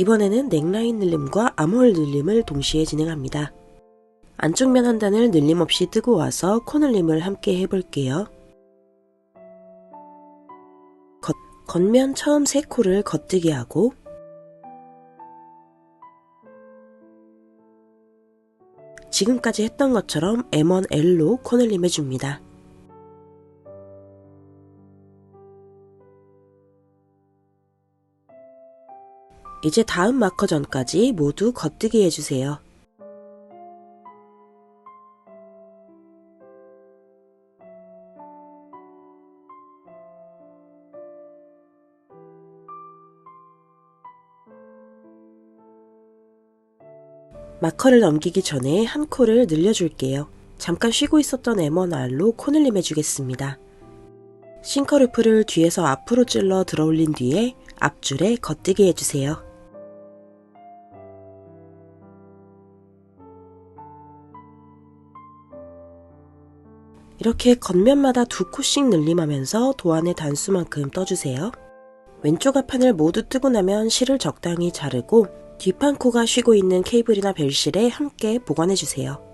이번에는 넥라인 늘림과 암홀 늘림을 동시에 진행합니다. 안쪽 면 한 단을 늘림 없이 뜨고 와서 코 늘림을 함께 해볼게요. 겉, 겉면 처음 세 코를 겉뜨기 하고 지금까지 했던 것처럼 M1L로 코 늘림 해줍니다. 이제 다음 마커 전까지 모두 겉뜨기 해주세요. 마커를 넘기기 전에 한 코를 늘려줄게요. 잠깐 쉬고 있었던 M1R로 코 늘 림 해주겠습니다. 싱커루프를 뒤에서 앞으로 찔러 들어올린 뒤에 앞줄에 겉뜨기 해주세요. 이렇게 겉면마다 두 코씩 늘림하면서 도안의 단수만큼 떠주세요. 왼쪽 앞판을 모두 뜨고 나면 실을 적당히 자르고 뒷판 코가 쉬고 있는 케이블이나 벨실에 함께 보관해주세요.